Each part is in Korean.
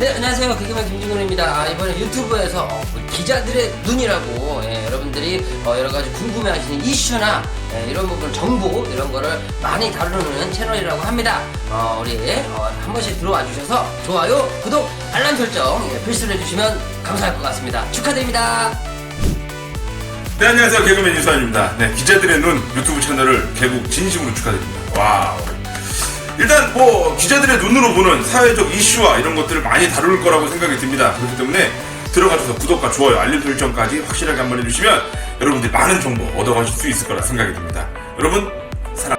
네, 안녕하세요. 개그맨 김진근입니다. 아, 이번에 유튜브에서 어, 그 기자들의 눈이라고 예, 여러분들이 어, 여러 가지 궁금해하시는 이슈나 예, 이런 부분 정보 이런 거를 많이 다루는 채널이라고 합니다. 어, 우리 어, 한 번씩 들어와 주셔서 좋아요, 구독, 알람 설정 예, 필수로 해주시면 감사할 것 같습니다. 축하드립니다. 네, 안녕하세요. 개그맨 유수환입니다. 네, 기자들의 눈 유튜브 채널을 개국 진심으로 축하드립니다. 와우. 일단 뭐 기자들의 눈으로 보는 사회적 이슈와 이런 것들을 많이 다룰 거라고 생각이 듭니다. 그렇기 때문에 들어가셔서 구독과 좋아요, 알림 설정까지 확실하게 한번 해주시면 여러분들이 많은 정보 얻어가실 수 있을 거라 생각이 듭니다. 여러분 사랑.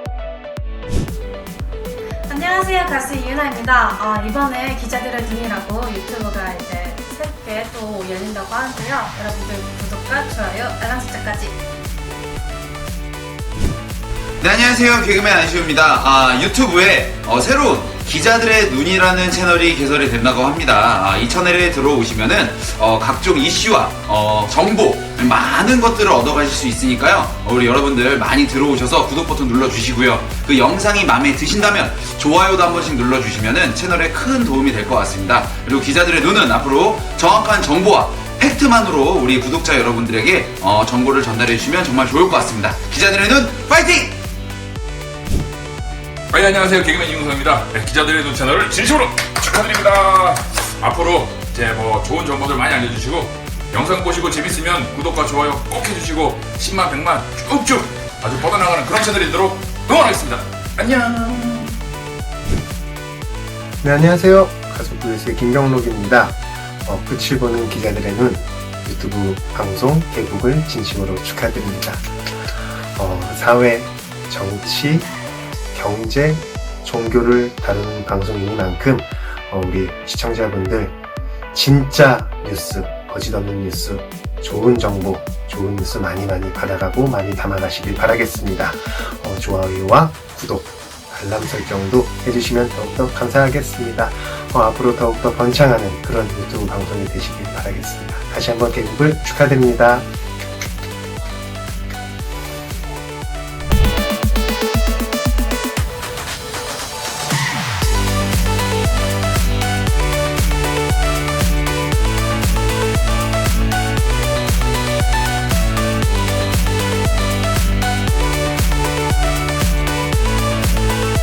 안녕하세요 가수 이윤아입니다. 어, 이번에 기자들의 눈이라고 유튜브가 이제 새롭게 또 열린다고 하는데요. 여러분들 구독과 좋아요, 알람 설정까지 네, 안녕하세요. 개그맨 안시우입니다. 아, 유튜브에 어, 새로운 기자들의 눈이라는 채널이 개설이 된다고 합니다. 아, 이 채널에 들어오시면은 어, 각종 이슈와 어, 정보 많은 것들을 얻어가실 수 있으니까요. 어, 우리 여러분들 많이 들어오셔서 구독 버튼 눌러주시고요. 그 영상이 마음에 드신다면 좋아요도 한 번씩 눌러주시면은 채널에 큰 도움이 될 것 같습니다. 그리고 기자들의 눈은 앞으로 정확한 정보와 팩트만으로 우리 구독자 여러분들에게 어, 정보를 전달해 주시면 정말 좋을 것 같습니다. 기자들의 눈 파이팅! 네, 안녕하세요. 개그맨 이웅성입니다. 네, 기자들의 눈 채널을 진심으로 축하드립니다. 앞으로 이제 뭐 좋은 정보들 많이 알려주시고 영상 보시고 재밌으면 구독과 좋아요 꼭 해주시고 10만 100만 쭉쭉 아주 뻗어나가는 그런 채널이 되도록 응원하겠습니다. 안녕. 네, 안녕하세요. 블루스의 김경록입니다. 어, 끝을 보는 기자들의 눈 유튜브 방송 개국을 진심으로 축하드립니다. 어, 사회, 정치, 경제, 종교를 다루는 방송이니만큼 어, 우리 시청자분들 진짜 뉴스, 거짓 없는 뉴스, 좋은 정보, 좋은 뉴스 많이 많이 받아가고 많이 담아가시길 바라겠습니다. 어, 좋아요와 구독, 알람 설정도 해주시면 더욱더 감사하겠습니다. 어, 앞으로 더욱더 번창하는 그런 유튜브 방송이 되시길 바라겠습니다. 다시 한번 개국을 축하드립니다.